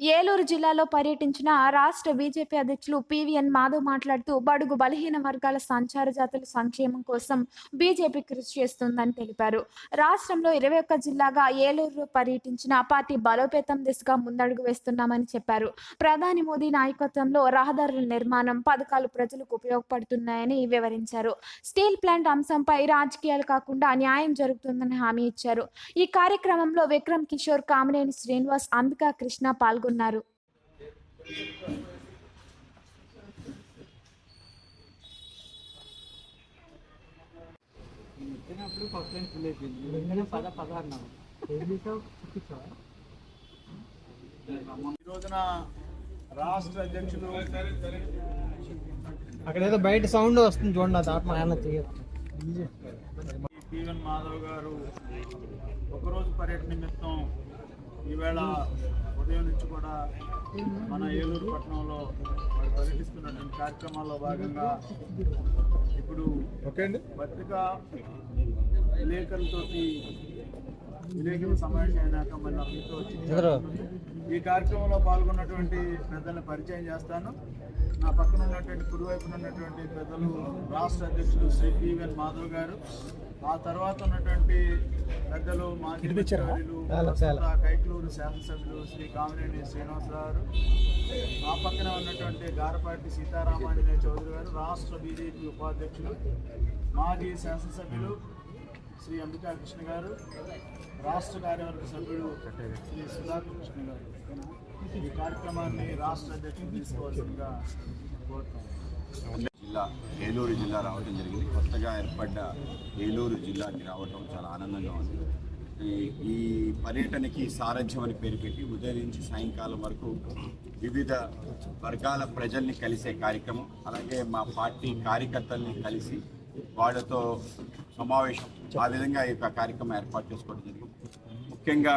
ఏలూరు జిల్లాలో పర్యటించిన రాష్ట్ర బీజేపీ అధ్యక్షులు పివిఎన్ మాధవ్ మాట్లాడుతూ బడుగు బలహీన వర్గాల సంచార జాతుల సంక్షేమం కోసం బీజేపీ కృషి చేస్తుందని తెలిపారు. రాష్ట్రంలో ఇరవై ఒక్క జిల్లాగా ఏలూరులో పర్యటించిన పార్టీ బలోపేతం దిశగా ముందడుగు వేస్తున్నామని చెప్పారు. ప్రధాని మోదీ నాయకత్వంలో రహదారుల నిర్మాణం పథకాలు ప్రజలకు ఉపయోగపడుతున్నాయని వివరించారు. స్టీల్ ప్లాంట్ అంశంపై రాజకీయాలు కాకుండా న్యాయం జరుగుతుందని హామీ ఇచ్చారు. ఈ కార్యక్రమంలో విక్రమ్ కిషోర్ కామినేని శ్రీనివాస్ అంబికా కృష్ణ పాల్గొన్నారు చూపించావా ఈ రోజున రాష్ట్ర అధ్యక్షులు అక్కడ ఏదో బయట సౌండ్ వస్తుంది చూడండి అది ఆత్మ ఆయన చేయదు పివన్ మాధవ్ గారు ఒకరోజు పర్యటన నిమిత్తం ఈవేళ ఉదయం నుంచి కూడా మన ఏలూరు పట్టణంలో వారు పర్యటిస్తున్నటువంటి కార్యక్రమాల్లో భాగంగా ఇప్పుడు పత్రికా విలేకరులతోటి విలేకరుల సమావేశం అయినాక మళ్ళీ మీతో ఈ కార్యక్రమంలో పాల్గొన్నటువంటి పెద్దల్ని పరిచయం చేస్తాను. నా పక్కన ఉన్నటువంటి కుడివైపున ఉన్నటువంటి పెద్దలు రాష్ట్ర అధ్యక్షులు శ్రీ పివిఎన్ మాధవ్ గారు ఆ తర్వాత ఉన్నటువంటి పెద్దలు మాజీ కైకలూరు శాసనసభ్యులు శ్రీ కామినేని శ్రీనివాసరావు గారు ఆ పక్కన ఉన్నటువంటి గారపాటి సీతారామాంజనేయ చౌదరి గారు రాష్ట్ర బీజేపీ ఉపాధ్యక్షులు మాజీ శాసనసభ్యులు శ్రీ అంబికా కృష్ణ గారు రాష్ట్ర కార్యవర్గ సభ్యుడు శ్రీ సుధాకర్ కృష్ణ గారు. ఈ కార్యక్రమాన్ని రాష్ట్ర అధ్యక్షులు తీసుకోవాల్సిందిగా కోరుతాను జిల్లా ఏలూరు జిల్లా రావడం జరిగింది. కొత్తగా ఏర్పడ్డ ఏలూరు జిల్లాకి రావడం చాలా ఆనందంగా ఉంది. ఈ పర్యటనకి సారథ్యం అని పేరు పెట్టి ఉదయం నుంచి సాయంకాలం వరకు వివిధ వర్గాల ప్రజల్ని కలిసే కార్యక్రమం అలాగే మా పార్టీ కార్యకర్తల్ని కలిసి వాళ్ళతో సమావేశం ఆ విధంగా ఈ యొక్క కార్యక్రమం ఏర్పాటు చేసుకోవడం జరిగింది. ముఖ్యంగా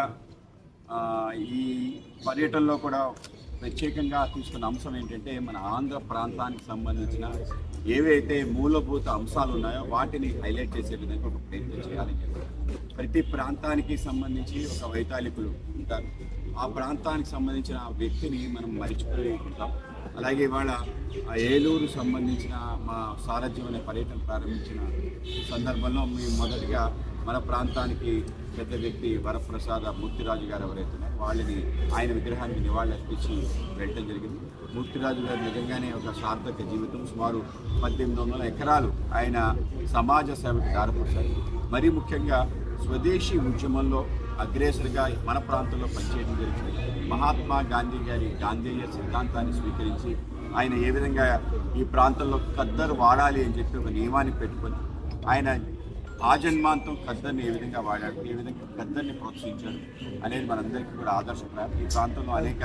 ఈ పర్యటనలో కూడా ప్రత్యేకంగా తీసుకున్న అంశం ఏంటంటే మన ఆంధ్ర ప్రాంతానికి సంబంధించిన ఏవైతే మూలభూత అంశాలు ఉన్నాయో వాటిని హైలైట్ చేసే విధంగా ఒక ప్రయత్నం చేయాలని ప్రతి ప్రాంతానికి సంబంధించి ఒక వైతాళికులు ఉంటారు. ఆ ప్రాంతానికి సంబంధించిన వ్యక్తిని మనం మరిచిపోయి ఉంటాం. అలాగే ఇవాళ ఆ ఏలూరు సంబంధించిన మా సారథ్యం అనే పర్యటన ప్రారంభించిన సందర్భంలో మేము మొదటిగా మన ప్రాంతానికి పెద్ద వ్యక్తి వరప్రసాద మూర్తిరాజు గారు ఎవరైతే వాళ్ళని ఆయన విగ్రహానికి నివాళులు అర్పించి వెళ్ళటం జరిగింది. మూర్తిరాజు గారు నిజంగానే ఒక సార్థక జీవితం. సుమారు పద్దెనిమిది వందల ఎకరాలు ఆయన సమాజ సేవకు దారిపడ్డారు మరీ ముఖ్యంగా స్వదేశీ ఉద్యమంలో అగ్రేసరిగా మన ప్రాంతంలో పనిచేయడం జరిగింది. మహాత్మా గాంధీ గారి గాంధేయ సిద్ధాంతాన్ని స్వీకరించి ఆయన ఏ విధంగా ఈ ప్రాంతంలో ఖద్దరు వాడాలి అని చెప్పి ఒక నియమాన్ని పెట్టుకొని ఆయన ఆ జన్మాంతం ఖద్దర్ని ఏ విధంగా వాడాడు ఏ విధంగా ఖద్దర్ని ప్రోత్సహించాడు అనేది మనందరికీ కూడా ఆదర్శప్రాయం. ఈ ప్రాంతంలో అనేక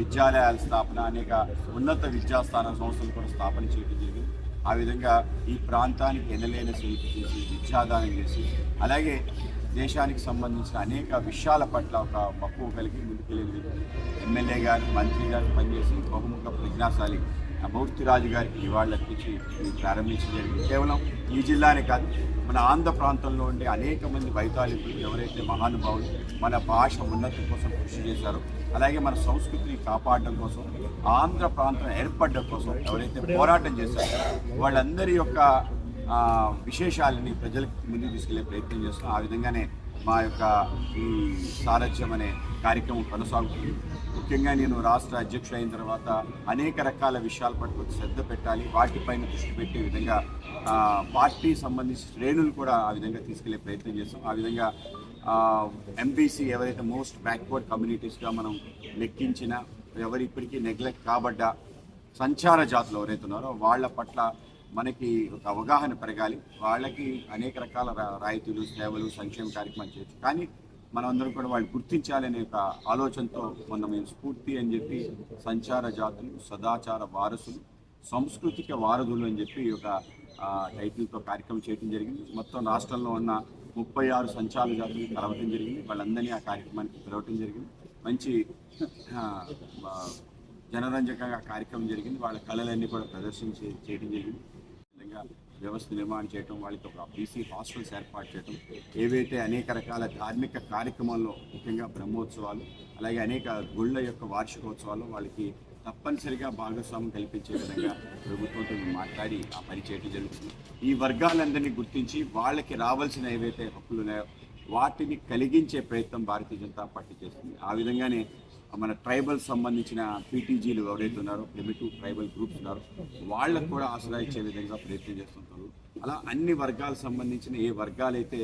విద్యాలయాల స్థాపన అనేక ఉన్నత విద్యాస్థాన సంస్థలు కూడా స్థాపన చేయడం జరిగింది. ఆ విధంగా ఈ ప్రాంతానికి ఎనలేని సేవ చేసి విద్యాదానం చేసి అలాగే దేశానికి సంబంధించిన అనేక విషయాల పట్ల ఒక మక్కువ కలిగి ముందుకెళ్ళింది. ఎమ్మెల్యే గారు మంత్రి గారు పనిచేసి బహుముఖ ప్రజ్ఞాశాలి మూర్తిరాజు గారికి నివాళులు అర్పించి ప్రారంభించడం జరిగింది కేవలం ఈ జిల్లానే కాదు మన ఆంధ్ర ప్రాంతంలో ఉండే అనేక మంది వైతాళికులు ఎవరైతే మహానుభావులు మన భాష ఉన్నతి కోసం కృషి చేశారో అలాగే మన సంస్కృతిని కాపాడడం కోసం ఆంధ్ర ప్రాంతం ఏర్పడడం కోసం ఎవరైతే పోరాటం చేశారో వాళ్ళందరి యొక్క విశేషాలని ప్రజలకు ముందుకు తీసుకెళ్ళే ప్రయత్నం చేస్తున్నాం. ఆ విధంగానే మా యొక్క ఈ సారథ్యం అనే కార్యక్రమం కొనసాగుతుంది. ముఖ్యంగా నేను రాష్ట్ర అధ్యక్షుడు అయిన తర్వాత అనేక రకాల విషయాల పట్ల శ్రద్ధ పెట్టాలి వాటిపైన దృష్టి పెట్టే విధంగా పార్టీ సంబంధించిన శ్రేణులు కూడా ఆ విధంగా తీసుకెళ్ళే ప్రయత్నం చేస్తాం ఆ విధంగా ఎంబీసీ ఎవరైతే మోస్ట్ బ్యాక్వర్డ్ కమ్యూనిటీస్గా మనం లెక్కించిన ఎవరు ఇప్పటికీ నెగ్లెక్ట్ కాబడ్డ సంచార జాతులు ఎవరైతే ఉన్నారో వాళ్ళ పట్ల మనకి ఒక అవగాహన పెరగాలి. వాళ్ళకి అనేక రకాల రాయితీలు సేవలు సంక్షేమ కార్యక్రమాలు చేయొచ్చు. కానీ మనమందరం కూడా వాళ్ళు గుర్తించాలనే ఒక ఆలోచనతో మొన్న మేము స్ఫూర్తి అని చెప్పి సంచార జాతులు సదాచార వారసులు సాంస్కృతిక వారధులు అని చెప్పి ఒక టైటిల్తో కార్యక్రమం చేయడం జరిగింది. మొత్తం రాష్ట్రంలో ఉన్న ముప్పై ఆరు సంచార జాతులు కలవటం జరిగింది. వాళ్ళందరినీ ఆ కార్యక్రమానికి పిలవటం జరిగింది. మంచి జనరంజకంగా కార్యక్రమం జరిగింది. వాళ్ళ కళలన్నీ కూడా ప్రదర్శన చేయడం జరిగింది. విధంగా వ్యవస్థ నిర్మాణం చేయటం వాళ్ళకి ఒక బీసీ హాస్టల్స్ ఏర్పాటు చేయటం ఏవైతే అనేక రకాల ధార్మిక కార్యక్రమాల్లో ముఖ్యంగా బ్రహ్మోత్సవాలు అలాగే అనేక గుళ్ళ యొక్క వార్షికోత్సవాలు వాళ్ళకి తప్పనిసరిగా భాగస్వామ్యం కల్పించే విధంగా ప్రభుత్వంతో మేము మాట్లాడి ఆ పని చేయడం జరుగుతుంది. ఈ వర్గాలందరినీ గుర్తించి వాళ్ళకి రావాల్సిన ఏవైతే హక్కులు ఉన్నాయో వాటిని కలిగించే ప్రయత్నం భారతీయ జనతా పార్టీ చేస్తుంది. ఆ విధంగానే మన ట్రైబల్ సంబంధించిన పీటీజీలు ఎవరైతే ఉన్నారో ప్రిమిటివ్ ట్రైబల్ గ్రూప్స్ ఉన్నారో వాళ్ళకు కూడా ఆసరా ఇచ్చే విధంగా ప్రయత్నం చేస్తుంటారు. అలా అన్ని వర్గాలకు సంబంధించిన ఏ వర్గాలైతే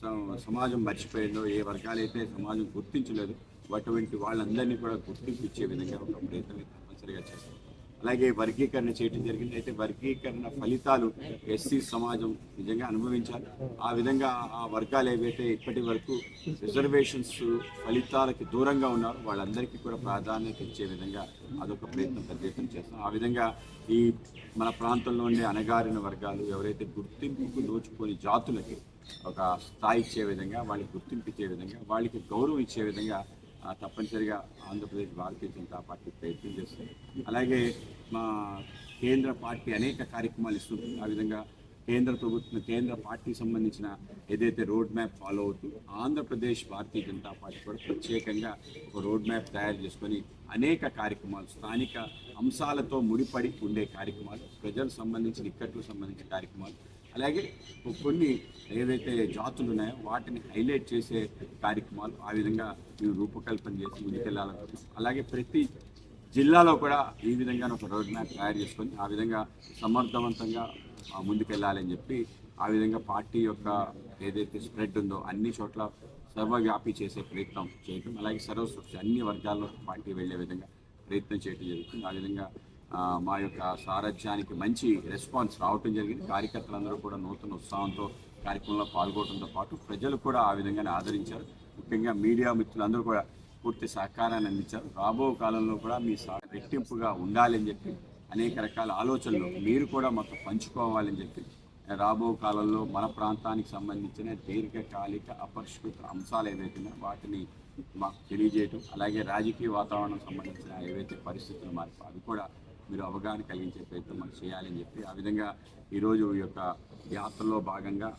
స- సమాజం మర్చిపోయిందో ఏ వర్గాలైతే సమాజం గుర్తించలేదు అటువంటి వాళ్ళందరినీ కూడా గుర్తింపు ఇచ్చే విధంగా ఒక ప్రయత్నం తప్పనిసరిగా చేస్తాం. అలాగే వర్గీకరణ చేయడం జరిగింది. అయితే వర్గీకరణ ఫలితాలు ఎస్సీ సమాజం నిజంగా అనుభవించాలి. ఆ విధంగా ఆ వర్గాలు ఏవైతే ఇప్పటి వరకు రిజర్వేషన్స్ ఫలితాలకి దూరంగా ఉన్నారో వాళ్ళందరికీ కూడా ప్రాధాన్యత ఇచ్చే విధంగా అదొక ప్రయత్నం పెద్ద ఎత్తున చేస్తాం. ఆ విధంగా ఈ మన ప్రాంతంలో ఉండే అణగారిన వర్గాలు ఎవరైతే గుర్తింపుకు దోచుకొని జాతులకి ఒక స్థాయి ఇచ్చే విధంగా వాళ్ళకి గుర్తింపు ఇచ్చే విధంగా వాళ్ళకి గౌరవం ఇచ్చే విధంగా తప్పనిసరిగా ఆంధ్రప్రదేశ్ భారతీయ జనతా పార్టీ ప్రయత్నం చేస్తుంది. అలాగే మా కేంద్ర పార్టీ అనేక కార్యక్రమాలు ఇస్తుంది. ఆ విధంగా కేంద్ర ప్రభుత్వం కేంద్ర పార్టీకి సంబంధించిన ఏదైతే రోడ్ మ్యాప్ ఫాలో అవుతూ ఆంధ్రప్రదేశ్ భారతీయ జనతా పార్టీ కూడా ప్రత్యేకంగా ఒక రోడ్ మ్యాప్ తయారు చేసుకొని అనేక కార్యక్రమాలు స్థానిక అంశాలతో ముడిపడి ఉండే కార్యక్రమాలు ప్రజలకు సంబంధించిన ఇక్కట్లకు సంబంధించిన కార్యక్రమాలు అలాగే కొన్ని ఏదైతే జాతులు ఉన్నాయో వాటిని హైలైట్ చేసే కార్యక్రమాలు ఆ విధంగా మేము రూపకల్పన చేసి ముందుకెళ్ళాలి అలాగే ప్రతి జిల్లాలో కూడా ఈ విధంగా ఒక రోడ్ మ్యాప్ తయారు చేసుకొని ఆ విధంగా సమర్థవంతంగా ఆ, ముందుకెళ్ళాలని చెప్పి ఆ విధంగా పార్టీ యొక్క ఏదైతే స్ప్రెడ్ ఉందో అన్ని చోట్ల సర్వవ్యాపి చేసే ప్రయత్నం చేయటం అలాగే సర్వసృష్టి అన్ని వర్గాల్లో పార్టీ వెళ్ళే విధంగా ప్రయత్నం చేయడం జరుగుతుంది. ఆ విధంగా మా యొక్క సారథ్యానికి మంచి రెస్పాన్స్ రావటం జరిగింది. కార్యకర్తలందరూ కూడా నూతన ఉత్సాహంతో కార్యక్రమంలో పాల్గొనడంతో పాటు ప్రజలు కూడా ఆ విధంగానే ఆదరించారు. ముఖ్యంగా మీడియా మిత్రులందరూ కూడా పూర్తి సహకారాన్ని అందించారు. రాబో కాలంలో కూడా మీ రెట్టింపుగా ఉండాలని చెప్పి అనేక రకాల ఆలోచనలు మీరు కూడా మాతో పంచుకోవాలని చెప్పి రాబో కాలంలో మన ప్రాంతానికి సంబంధించిన దీర్ఘకాలిక అపరిష్కృత అంశాలు ఏవైతే వాటిని మాకు తెలియజేయటం అలాగే రాజకీయ వాతావరణం సంబంధించిన ఏవైతే పరిస్థితులు మార్పు అవి కూడా మీరు అవగాహన కలిగించే ప్రయత్నం మనం చేయాలని చెప్పి ఆ విధంగా ఈరోజు ఈ యొక్క యాత్రలో భాగంగా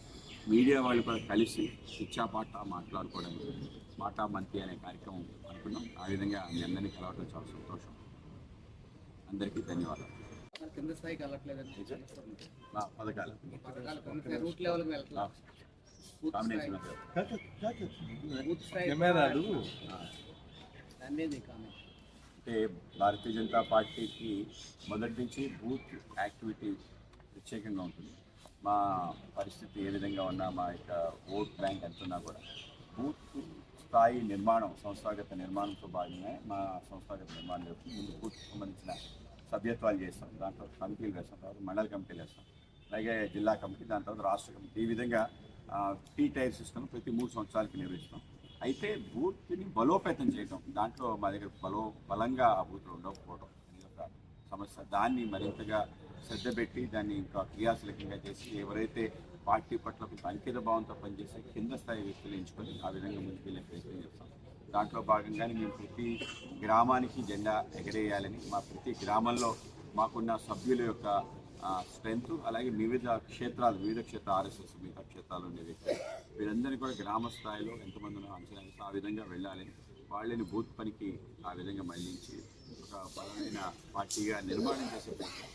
మీడియా వాళ్ళు కూడా కలిసి ఇచ్చాపాట మాట్లాడుకోవడానికి మాటా మంతి అనే కార్యక్రమం అనుకున్నాం. ఆ విధంగా మీ అందరినీ కలవడం చాలా సంతోషం. అందరికీ ధన్యవాదాలు. కింద స్థాయికి పథకాలు. రూట్ లెవెల్కి వెళ్ళట్లేదు. కాంబినేషన్ అనేది కామెంట్. అంటే భారతీయ జనతా పార్టీకి మొదటి నుంచి బూత్ యాక్టివిటీ ప్రత్యేకంగా ఉంటుంది. మా పరిస్థితి ఏ విధంగా ఉన్నా మా యొక్క ఓట్ బ్యాంక్ ఎంత ఉన్నా కూడా బూత్ స్థాయి నిర్మాణం సంస్థాగత నిర్మాణంతో భాగంగా మా సంస్థాగత నిర్మాణం జరుగుతుంది. ముందు బూత్ సంబంధించిన సభ్యత్వాలు చేస్తాం. దాంట్లో కమిటీలు వేస్తాం తర్వాత మండల కమిటీలు వేస్తాం అలాగే జిల్లా కమిటీ దాని తర్వాత రాష్ట్ర కమిటీ. ఈ విధంగా టీ టైర్ సిస్టమ్ ప్రతి మూడు సంవత్సరాలకి నిర్వహిస్తాం. అయితే బూత్ని బలోపేతం చేయడం దాంట్లో మా దగ్గర బలో బలంగా ఆ బూత్లు ఉండకపోవడం అనేది ఒక సమస్య. దాన్ని మరింతగా శ్రద్ధ పెట్టి దాన్ని ఇంకా క్రియాశీలకంగా చేసి ఎవరైతే పార్టీ పట్ల కొంచెం అంకిత భావంతో పనిచేసే కింద స్థాయి వ్యక్తులు ఎంచుకొని ఆ విధంగా ముందుకెళ్ళే ప్రయత్నం చేస్తాం. దాంట్లో భాగంగానే మేము ప్రతి గ్రామానికి జెండా ఎగరేయాలని మా ప్రతి గ్రామంలో మాకున్న సభ్యుల యొక్క స్ట్రెంగ్త్ అలాగే వివిధ క్షేత్రాలు వివిధ క్షేత్ర ఆర్ఎస్ఎస్ మిగతా క్షేత్రాలు ఉండే వ్యక్తులు. వీరందరినీ కూడా గ్రామ స్థాయిలో ఎంతమంది ఉన్నారో అంచనా వేసి ఆ విధంగా వెళ్ళాలి. వాళ్ళని బూత్ పనికి ఆ విధంగా మళ్ళించి ఒక బలమైన పార్టీగా నిర్మాణం చేసే ప్రయత్నం